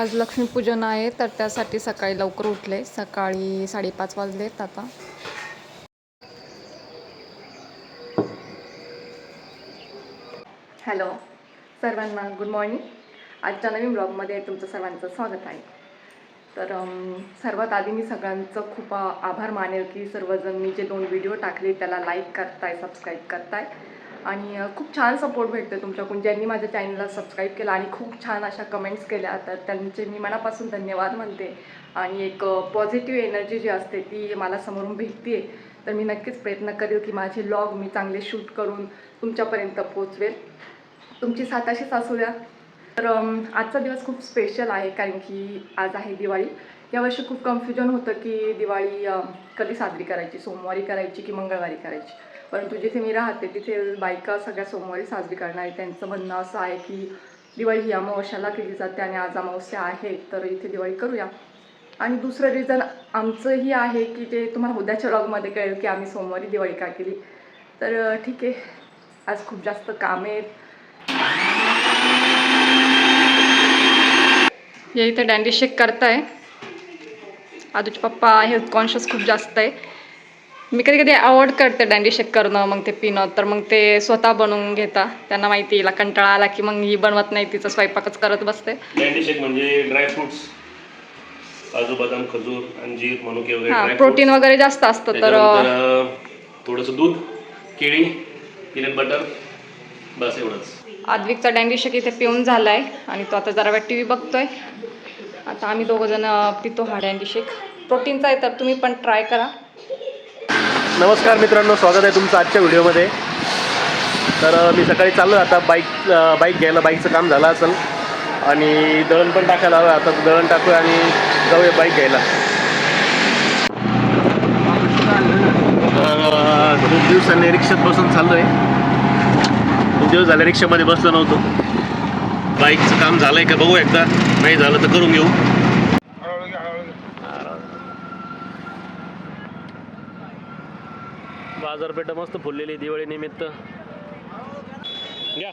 आज लक्ष्मीपूजन आहे तर त्यासाठी सकाळी लवकर उठले. सकाळी साडेपाच वाजलेत आता. हॅलो सर्वांना गुड मॉर्निंग आजच्या नवीन ब्लॉगमध्ये तुमचं सर्वांचं स्वागत आहे. तर सर्वात आधी मी सगळ्यांचं खूप आभार मानेल की सर्वजण मी जे दोन व्हिडिओ टाकले त्याला लाईक करताय सबस्क्राईब करताय. आणि खूप छान सपोर्ट भेटतो तुमच्याकडून. ज्यांनी माझ्या चॅनलला सबस्क्राईब केलं आणि खूप छान अशा कमेंट्स केल्या तर त्यांचे मी मनापासून धन्यवाद म्हणते. आणि एक पॉझिटिव्ह एनर्जी जी असते ती मला समोरून भेटते तर मी नक्कीच प्रयत्न करेल की माझे लॉग मी चांगले शूट करून तुमच्यापर्यंत पोचवेल तुमची साथ अशीच असू द्या. तर आजचा दिवस खूप स्पेशल आहे कारण की आज आहे दिवाळी. यावर्षी खूप कन्फ्युजन होतं की दिवाळी कधी साजरी करायची? सोमवारी करायची की मंगळवारी करायची? परंतु जिथे मी राहते तिथे बायका सगळ्या सोमवारी साजरी करणार आहे त्यांचं म्हणणं असं आहे की दिवाळी ही अमावस्याला केली जाते आणि आज अमावस्या आहे तर इथे दिवाळी करूया. आणि दुसरं रिझन आमचंही आहे की जे तुम्हाला उद्याच्या ब्लॉगमध्ये कळेल की आम्ही सोमवारी दिवाळी का केली. तर ठीक आहे. आज खूप जास्त काम आहेत. हे इथे डँडी शेक करताय. आदूचे पप्पा हेल्थ कॉन्शियस खूप जास्त आहे. मी कधी कधी अवॉइड करते डॅन्डी शेक करणं मग ते पिणं. तर मग ते स्वतः बनवून घेता. त्यांना माहिती हिला कंटाळा आला की मग ही बनवत नाही तिचं स्वयंपाकच करत बसते. शेक म्हणजे ड्रायफ्रुट्स काजू बदाम खजूर अंजीर मनुके वगैरे हां dry प्रोटीन. वगैरे जास्त असतं तर त्याच्यानंतर, अं, थोडंसं दूध केळी पीनट बटर बस एवढंच. आद्विकचा डॅन्डी शेक इथे पिऊन झाला आहे आणि तो आता जरा वेळ टी व्ही बघतोय. आता आम्ही दोघं जण पितो हा डॅन्डी शेक प्रोटीनचा आहे तर तुम्ही पण ट्राय करा. नमस्कार मित्रांनो स्वागत आहे तुमचं आजच्या व्हिडिओमध्ये. तर मी सकाळी चाललो आता बाईक बाईक घ्यायला बाईकचं काम झालं असेल. आणि दळण पण टाकायला हवं आता दळण टाकूया आणि जाऊया बाईक घ्यायला. खूप दिवसांनी रिक्षात बसून चाललो आहे खूप दिवस झाले रिक्षामध्ये बसलो नव्हतो. बाईकचं काम झालं आहे का बघू एकदा. नाही झालं तर करून घेऊ. बाजारपेठ मस्त फुललेली दिवाळी निमित्त. घ्या.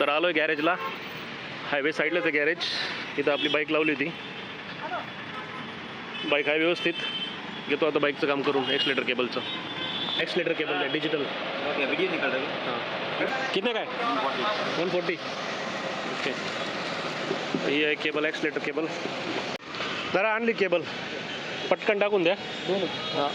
तर आलो आहे गॅरेजला. हायवे साईडलाच आहे गॅरेज. इथं आपली बाईक लावली होती. बाईक आहे व्यवस्थित. घेतो आता बाईकचं काम करून एक्सलेटर केबलचं एक्सलेटर केबल आहे डिजिटल हां? कितने काय वन फोर्टी ओके ही आहे केबल एक्सलेटर केबल जरा आणली केबल पटकन टाकून द्या. हां.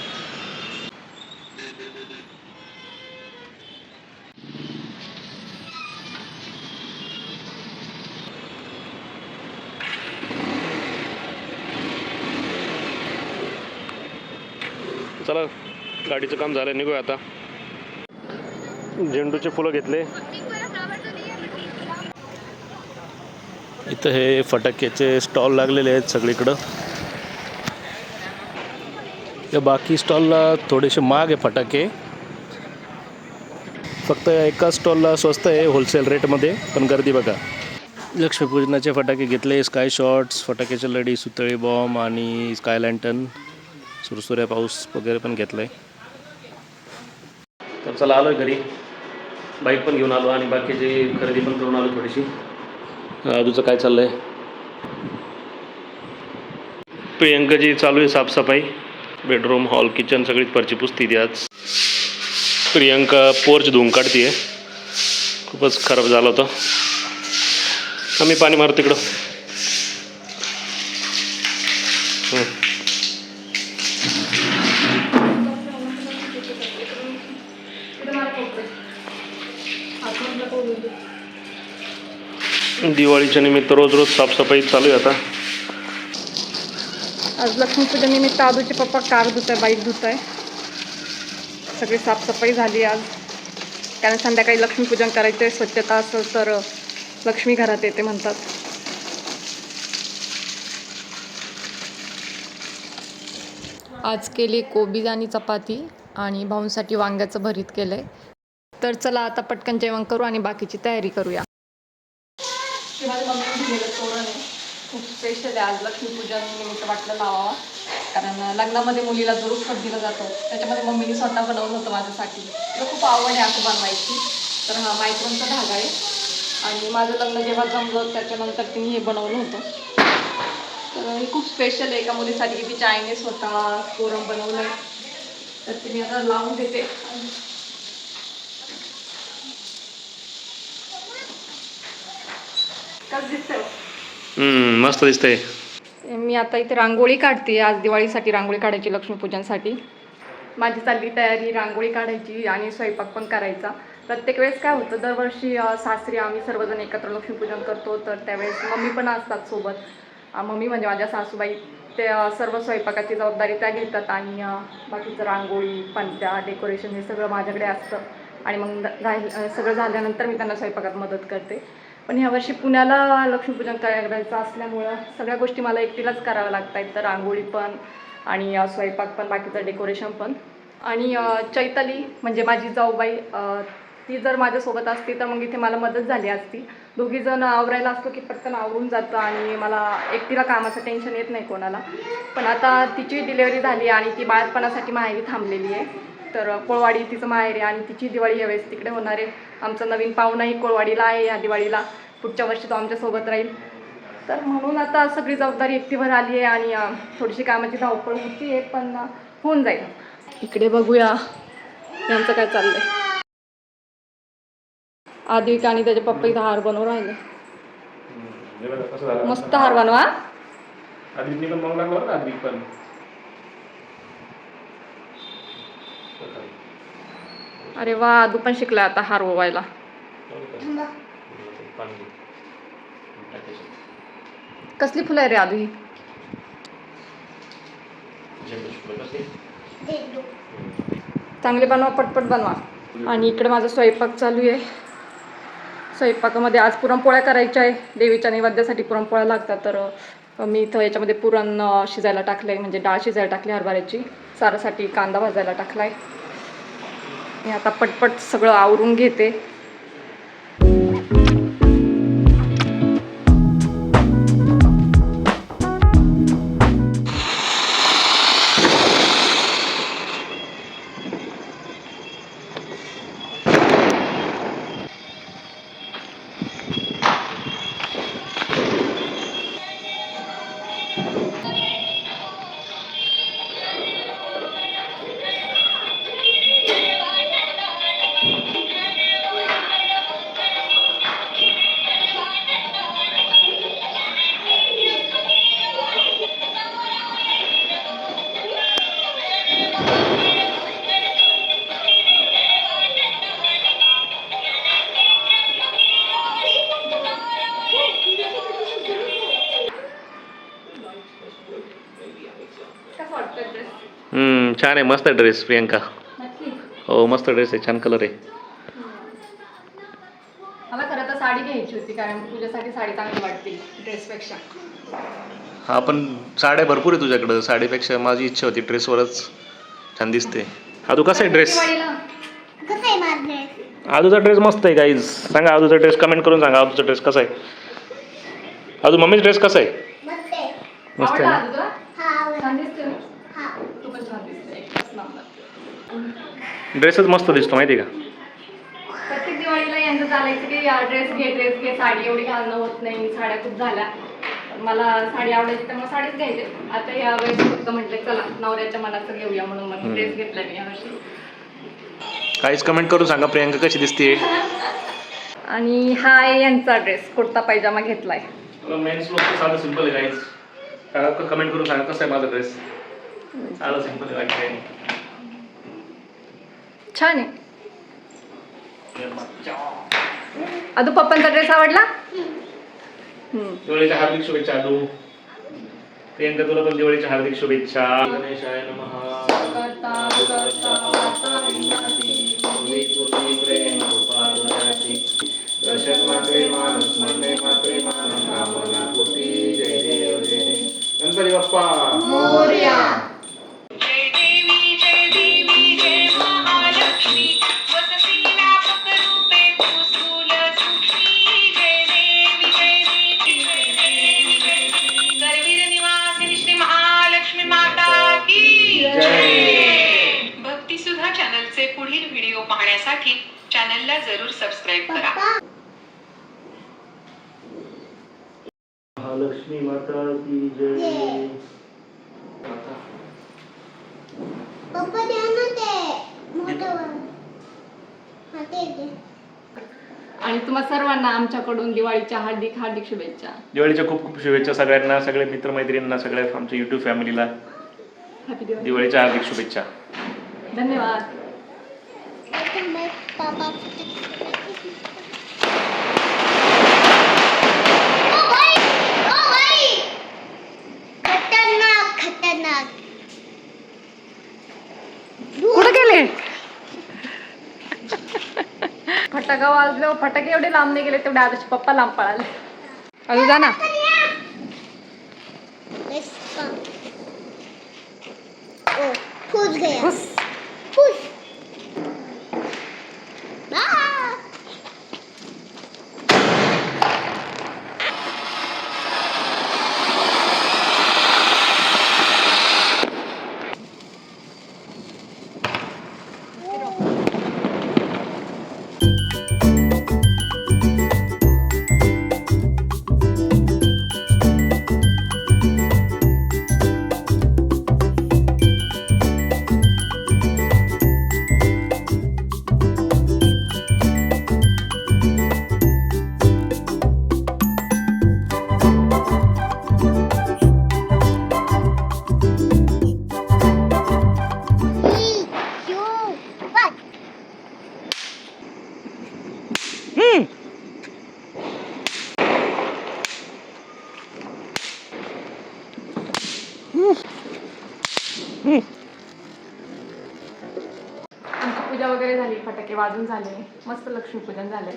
चला गाडीचं काम झालं निघूया आता. झेंडूचे फुलं घेतले. इथं हे फटाक्याचे स्टॉल लागलेले आहेत सगळीकडं. या बाकी स्टॉलला थोडेसे महाग आहे फटाके. फक्त एका स्टॉलला स्वस्त आहे होलसेल रेटमध्ये पण गर्दी बघा. लक्ष्मीपूजनाचे फटाके घेतले स्काय शॉट्स फटाक्याच्या लढी सुतळी बॉम्ब आणि स्काय लँटन सुरसुऱ्या पाऊस वगैरे पण घेतला आहे तर चला आलो आहे घरी. बाईक पण घेऊन आलो आणि बाकीची खरेदी पण करून आलो थोडीशी. तुझं काय चाललं आहे प्रियंकाची चालू आहे साफसफाई. बेडरूम हॉल किचन सगळीच फरची पुसती ती आज. प्रियंका पोर्च धुवून काढते खूपच खराब झालं होतं. आम्ही पाणी मारतो तिकडं. दिवाळीच्या निमित्त रोज रोज साफसफाई चालू आहे आता. आज लक्ष्मीपूजन निमित्त आदूचे पप्पा कार धुत आहे बाईक धुत आहे सगळी साफसफाई झाली आज. कारण संध्याकाळी लक्ष्मीपूजन करायचं आहे स्वच्छता असेल तर लक्ष्मी घरात येते म्हणतात. आज केली कोबीज आणि चपाती आणि भाऊंसाठी वांग्याचं भरीत केलंय. तर चला आता पटकन जेवण करू आणि बाकीची तयारी करूया. माझ्या मम्मीने दिलेलं तोरण आहे खूप स्पेशल आहे. आज लक्ष्मीपूजन निमित्त वाटलं लावावा. कारण लग्नामध्ये मुलीला जो रुखट दिला जातो त्याच्यामध्ये मम्मीने स्वतः बनवलं होतं माझ्यासाठी. तिला खूप आवड आहे असं बनवायची. तर हा मायक्रोनचा धागा आहे. आणि माझं लग्न जेव्हा जमलं त्याच्यानंतर तिने हे बनवलं होतं. तर हे खूप स्पेशल आहे. एका मुलीसाठी की तिच्या आईने स्वतः तोरण बनवलं. आहे तर तिने आता लावून देते कसं दिसतंय हम्म, मस्त दिसतंय. मी आता इथे रांगोळी काढते. आज दिवाळीसाठी रांगोळी काढायची लक्ष्मीपूजनसाठी. माझी चालली तयारी रांगोळी काढायची आणि स्वयंपाक पण करायचा. प्रत्येक वेळेस काय होतं दरवर्षी सासरी आम्ही सर्वजण एकत्र लक्ष्मीपूजन करतो तर त्यावेळेस मम्मी पण असतात सोबत. मम्मी म्हणजे माझ्या सासूबाई. ते सर्व स्वयंपाकाची जबाबदारी त्या घेतात आणि बाकीचं रांगोळी पंत्या डेकोरेशन हे सगळं माझ्याकडे असतं. आणि मग राहील सगळं झाल्यानंतर मी त्यांना स्वयंपाकात मदत करते. पण ह्यावर्षी पुण्याला लक्ष्मीपूजन करायचं असल्यामुळं सगळ्या गोष्टी मला एकटीलाच कराव्या लागत आहेत तर रांगोळी पण आणि स्वयंपाक पण बाकीचं डेकोरेशन पण. आणि चैताली म्हणजे माझी जाऊबाई ती जर माझ्यासोबत असती तर मग इथे मला मदत झाली असती. दोघी जण आवरायला असतो की पटकन आवरून जातं आणि मला एकटीला कामाचं टेन्शन येत नाही कोणाला. पण आता तिची डिलेवरी झाली आणि ती बाळपणासाठी माहेरी थांबलेली आहे. तर कोळवाडी तिचं माहेर आहे आणि तिची दिवाळी यावेळेस तिकडे होणार आहे. आमचा नवीन पाहुणाही कोळवाडीला आहे या दिवाळीला. पुढच्या वर्षी तो आमच्यासोबत राहील. तर म्हणून आता सगळी जबाबदारी एकटीवर आली आहे आणि थोडीशी कामाची धावपळ होती आहे पण होऊन जाईल. इकडे बघूया यांचं काय चाललंय. आदिक आणि त्याचे पप्पा इथं हार बनवून राहिले. मस्त हार बनवा. आदित्य पण मग लागला आदित्य पण. अरे वा आदू पण शिकलाय आता हार ओवायला कसली फुलं आहे रे ही चांगले बनवा पटपट बनवा. आणि इकडे माझा स्वयंपाक चालू आहे. स्वयंपाकामध्ये आज पुरणपोळ्या करायच्या आहे. देवीच्या नैवेद्यासाठी पुरणपोळ्या लागतात तर मी इथं याच्यामध्ये पुरण शिजायला टाकलं आहे म्हणजे डाळ शिजायला टाकली हरभऱ्याची. सारासाठी कांदा भाजायला टाकला आहे मी आता पटपट सगळं आवरून घेते. हम्म, छान आहे मस्त ड्रेस प्रियंका. हो मस्त ड्रेस आहे छान कलर आहे. मला खरं तर साडी घ्यायची होती कारण तुझ्यासाठी साडी चांगली वाटते ड्रेसपेक्षा हा पण साड्या भरपूर आहे तुझ्याकडं. साडीपेक्षा माझी इच्छा होती ड्रेसवरच छान दिसते. आदू कसा आहे ड्रेस दिवाळीला कसं आहे माझं ड्रेस आदूचा ड्रेस मस्त आहे गाईज सांगा आदूचा ड्रेस कमेंट करून सांगा आदूचा ड्रेस कसा आहे? आदू मम्मीचा ड्रेस कसा आहे? मस्त आहे हा ना हा ड्रेसच मस्त दिसतो माहिती आहे का प्रत्येक दिवाळीला यांचं चालायचं की ड्रेस घे ड्रेस घे साडी एवढी घालणं होत नाही साड्या खूप झाल्या. पण मला साडी आवडायची त्यामुळे साडीच घ्यायची. आता या वेळेस फक्त म्हटलं चला नवऱ्याच्या मनाचं घेऊया म्हणून मग ड्रेस घेतला मी यावर्षी. काहीच कमेंट करून सांगा प्रियंका कशी दिसते आणि हा आहे यांचा ड्रेस कुर्ता पायजामा घेतलाय मेन्स लोक साधं सिंपल आहे गाईज कमेंट करून सांगा कसा आहे माझा ड्रेस साधं सिंपल बाकी काही नाही. छान आहे. अदू पप्पांचा ड्रेस आवडला? हम्म. दिवाळीच्या हार्दिक शुभेच्छा आदू प्रियंका तुला पण दिवाळीच्या हार्दिक शुभेच्छा. गणेशाय नमः. गणपती बाप्पा मोर्या भक्ती सुधा चॅनलचे पुढील व्हिडिओ पाहण्यासाठी चॅनलला जरूर सबस्क्राईब करा. महालक्ष्मी माता की जय. पप्पा द्या ना ते मोठं ते दे आणि तुम्हा सर्वांना आमच्याकडून दिवाळीच्या हार्दिक हार्दिक शुभेच्छा. दिवाळीच्या खूप खूप शुभेच्छा सगळ्यांना सगळ्या मित्रमैत्रिणींना सगळ्या आमच्या युट्यूब फॅमिलीला हॅपी दिवाळी. दिवाळीच्या हार्दिक शुभेच्छा. धन्यवाद. फटाका वाजलो फटाके एवढे लांब नाही गेले तेवढे आदर्श पप्पा लांब पळाले. अजून जा ना. ओ खुश गया. वाजून झाले मस्त लक्ष्मीपूजन झाले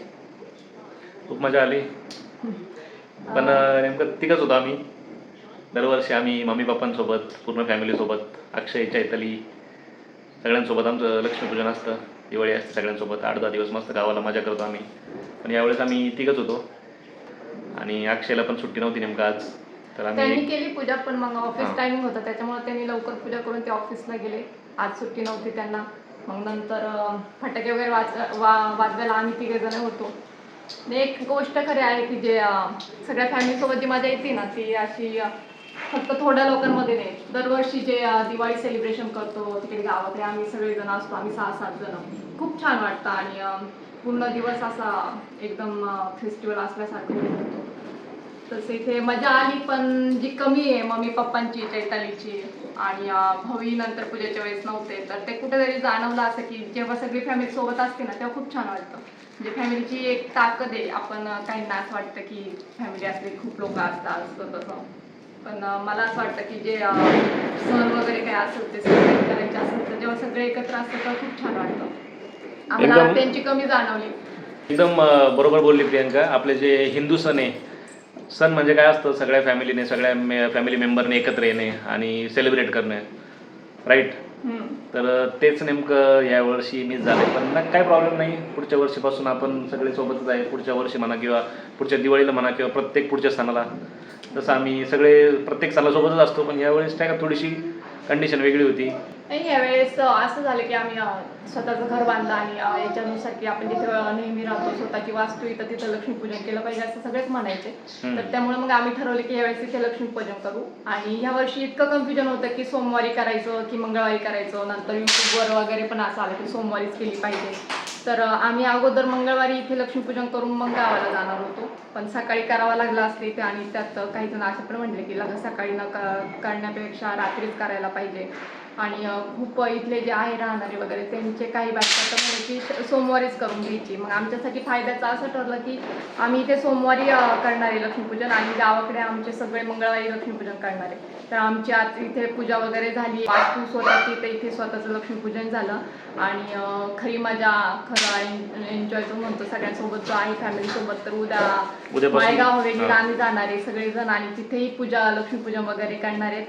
खूप मजा आली. पण नेमकं तिघच होतो आम्ही. दरवर्षी आम्ही मम्मी पप्पांसोबत पूर्ण फॅमिलीसोबत अक्षय चैतली सगळ्यांसोबत आमचं लक्ष्मीपूजन असतं. दिवाळी असते सगळ्यांसोबत. आठ दहा दिवस मस्त गावाला मजा करतो आम्ही. पण यावेळेस आम्ही तिघच होतो. आणि अक्षयला पण सुट्टी नव्हती नेमकं आज. तर आम्ही त्यांनी केली पूजा पण मग ऑफिस. टायमिंग होता. त्याच्यामुळे त्यांनी लवकर पूजा करून ते ऑफिसला गेले. आज सुट्टी नव्हती त्यांना. मग नंतर फटाके वगैरे वाज वा वाजवायला आम्ही तिघे जण होतो. म्हणजे एक गोष्ट खरी आहे की जे सगळ्या फॅमिलीसोबत जी मजा येते ना ती अशी फक्त थोड्या लोकांमध्ये नाही. दरवर्षी जे दिवाळी सेलिब्रेशन करतो तिकडे गावाकडे आम्ही सगळेजण असतो आम्ही सहा सात जण. खूप छान वाटतं आणि पूर्ण दिवस असा एकदम फेस्टिवल असल्यासारखं होतो. तसे इथे मजा आली पण जी कमी आहे मम्मी पप्पांची चैतालीची आणि भाऊही नंतर पूजेच्या वेळेस नव्हते. तर ते कुठेतरी जाणवलं असं की जेव्हा सगळी फॅमिली सोबत असते ना तेव्हा खूप छान वाटतं. म्हणजे फॅमिलीची एक ताकद आहे. आपण काहींना असं वाटतं की फॅमिली असली खूप लोक असतात असं तसं. पण मला असं वाटतं की जे सण वगैरे काय असेल ते सेलिब्रेट करायचे असेल तर जेव्हा सगळे एकत्र असतात तर खूप छान वाटतं. आम्हाला एकदम- त्यांची कमी जाणवली. एकदम अं, बरोबर बोलली प्रियंका. आपले जे हिंदू सण आहे सण म्हणजे काय असतं सगळ्या फॅमिलीने सगळ्या मे फॅमिली मेंबरने एकत्र येणे आणि सेलिब्रेट करणे. राईट. तर तेच नेमकं यावर्षी मिस झालं पण ना काय प्रॉब्लेम नाही. पुढच्या वर्षीपासून आपण सगळे सोबतच आहे. पुढच्या वर्षी म्हणा किंवा पुढच्या दिवाळीला म्हणा किंवा प्रत्येक पुढच्या सणाला. तसं आम्ही सगळे प्रत्येक सणासोबतच असतो. पण यावेळेस काय का थोडीशी कंडिशन वेगळी होती. नाही यावेळेस असं झालं की आम्ही स्वतःचं घर बांधलं आणि याच्यानुसार की आपण जिथे नेहमी राहतो स्वतःची वास्तू इथं तिथं लक्ष्मीपूजन केलं पाहिजे असं सगळेच म्हणायचे. तर त्यामुळे मग आम्ही ठरवलं की यावेळेस इथे लक्ष्मीपूजन करू. आणि ह्या वर्षी इतकं कन्फ्युजन होतं की सोमवारी करायचं की मंगळवारी करायचं नंतर युट्यूबवर वगैरे पण असं आलं की सोमवारीच केली पाहिजे. तर आम्ही अगोदर मंगळवारी इथे लक्ष्मीपूजन करून मग गावाला जाणार होतो. पण सकाळी करावं लागलं असते इथे आणि त्यात काही जण असे पण म्हटले की लग्न सकाळी न क- करण्यापेक्षा रात्रीच करायला पाहिजे. आणि खूप इथले जे आहे राहणारे वगैरे त्यांचे काही बायका तर म्हणे की सोमवारीच करून घ्यायची. मग आमच्यासाठी फायद्याचं असं ठरलं की आम्ही इथे सोमवारी करणार लक्ष्मीपूजन आणि गावाकडे आमचे सगळे मंगळवारी लक्ष्मीपूजन करणार. तर आमची आज इथे पूजा वगैरे झाली. वास्तू स्वतःची तर इथे स्वतःचं लक्ष्मीपूजन झालं. आणि खरी मजा खरं एन्जॉय जो म्हणतो सगळ्यांसोबत जो आहे फॅमिलीसोबत तर उद्या मायगाव हवेलीला हां. आम्ही जाणार सगळेजण आणि तिथेही पूजा लक्ष्मीपूजन वगैरे करणार आहेत.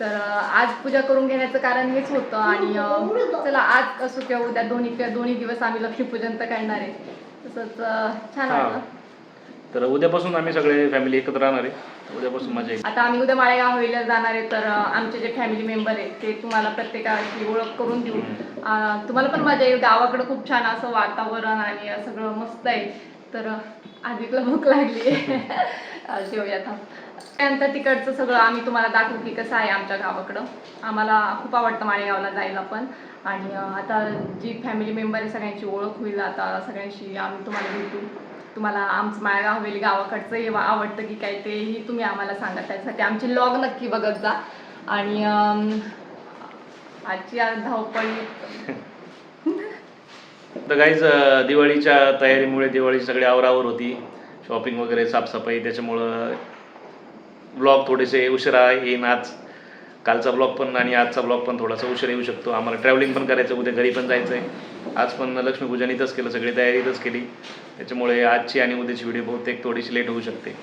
तर आज पूजा करून घेण्याचं कारण हेच होतं आणि चला आज असो किंवा उद्या दोन्ही दोन्ही दिवस आम्ही लक्ष्मीपूजन तर करणार आहे. तसंच छान. वाटलं. तर उद्यापासून आम्ही सगळे फॅमिली एकत्र राहणार आहे. उद्यापासून मजा येईल. आता आम्ही उद्या माळेगाव हवेलीला जाणार आहे तर आमचे जे फॅमिली मेंबर आहेत ते तुम्हाला प्रत्येकाची ओळख करून देऊ. तुम्हाला पण मजा येईल. गावाकडं खूप छान असं वातावरण आणि सगळं मस्त आहे. तर आदितला भूक लागली आहे जेवूया थांब. त्यानंतर तिकडचं सगळं आम्ही तुम्हाला दाखवू की कसं आहे आमच्या गावाकडं. आम्हाला खूप आवडतं माळेगावला जायला पण. आणि आता जी फॅमिली मेंबर आहे सगळ्यांची ओळख होईल आता सगळ्यांशी आम्ही तुम्हाला भेटू. तुम्हाला आमचं माळेगाव हवेली गावाकडचं हे आवडतं की काय तेही तुम्ही आम्हाला सांगा. त्यासाठी आमची लॉग नक्की बघत जा. आणि आजची आज धावपळी. तर काहीच दिवाळीच्या तयारीमुळे दिवाळी सगळी आवरावर होती. शॉपिंग वगैरे साफसफाई त्याच्यामुळं ब्लॉग थोडेसे उशिरा येईन आज. कालचा ब्लॉग पण आणि आजचा ब्लॉग पण थोडासा उशिरा येऊ शकतो. आम्हाला ट्रॅव्हलिंग पण करायचं उद्या घरी पण जायचं आहे आज पण लक्ष्मीपूजन इथंच केलं सगळी तयारी इथंच केली. त्याच्यामुळे आजची आणि उद्याची व्हिडिओ बहुतेक थोडीशी लेट होऊ शकते.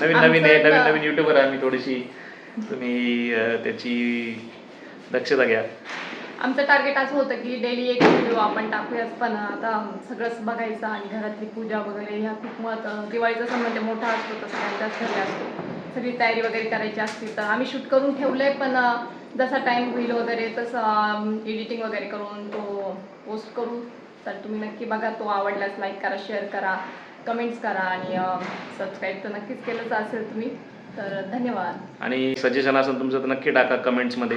नवीन नवीन आहे नवीन नवीन युट्यूबर आहे आम्ही थोडीशी तुम्ही त्याची दक्षता घ्या. आमचं टार्गेट असं होतं की डेली एक व्हिडिओ आपण टाकूयाच पण आता सगळंच बघायचं आणि घरातली पूजा वगैरे ह्या खूप मत दिवाळीचा सण म्हणजे मोठा असतो तर सगळ्यांच्याच घरी असतो. सगळी तयारी वगैरे करायची असते तर आम्ही शूट करून ठेवलंय पण जसा टाइम होईल वगैरे तसं एडिटिंग वगैरे करून तो पोस्ट करू. तर तुम्ही नक्की बघा तो आवडल्यास लाईक करा शेअर करा कमेंट्स करा आणि सबस्क्राईब तर नक्कीच केलंच असेल तुम्ही. तर धन्यवाद. आणि सजेशन असेल तुमचं तर नक्की टाका कमेंट्समध्ये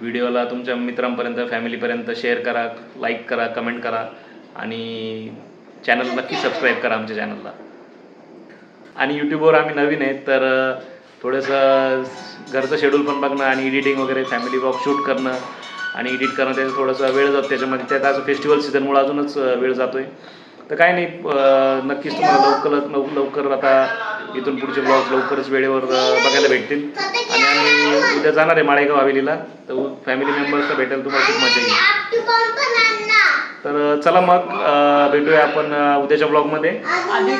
व्हिडिओला तुमच्या मित्रांपर्यंत फॅमिलीपर्यंत शेअर करा लाईक करा कमेंट करा. आणि चॅनल नक्की सबस्क्राईब करा आमच्या चॅनलला आणि यूट्यूबवर आम्ही नवीन आहेत तर थोडंसं घरचं शेड्यूल पण बघणं आणि एडिटिंग वगैरे फॅमिली ब्लॉग शूट करणं आणि एडिट करणं त्याचं थोडासा वेळ जातो त्याच्यामध्ये. त्यात आज फेस्टिवल सीझनमुळे अजूनच वेळ जातो आहे तर काय नाही नक्कीच तुम्हाला लवकर लव लवकर आता इथून पुढचे ब्लॉग लवकरच वेळेवर बघायला भेटतील. आणि आम्ही उद्या जाणार आहे माळेगाव हवेलीला. तर फॅमिली मेंबर्सला भेटायला तुम्हाला खूप मजा येईल. तर चला मग भेटूया आपण उद्याच्या ब्लॉगमध्ये. मध्ये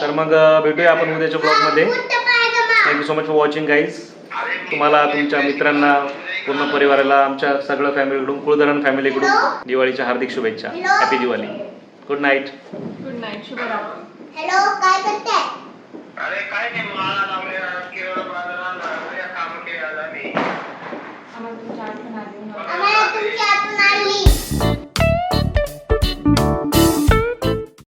तर मग भेटूया आपण उद्याच्या ब्लॉगमध्ये. Thank you so much for watching guys तुम्हाला तुमच्या मित्रांना पूर्ण परिवाराला आमच्या सगळं फॅमिलीकडून कुळधरण फॅमिलीकडून दिवाळीच्या हार्दिक शुभेच्छा. Happy Diwali good night good night शुभ हॅलो काय करते अरे काय नाही मला केवळ बाजारात. आम्हाला तुमची आठवण आली.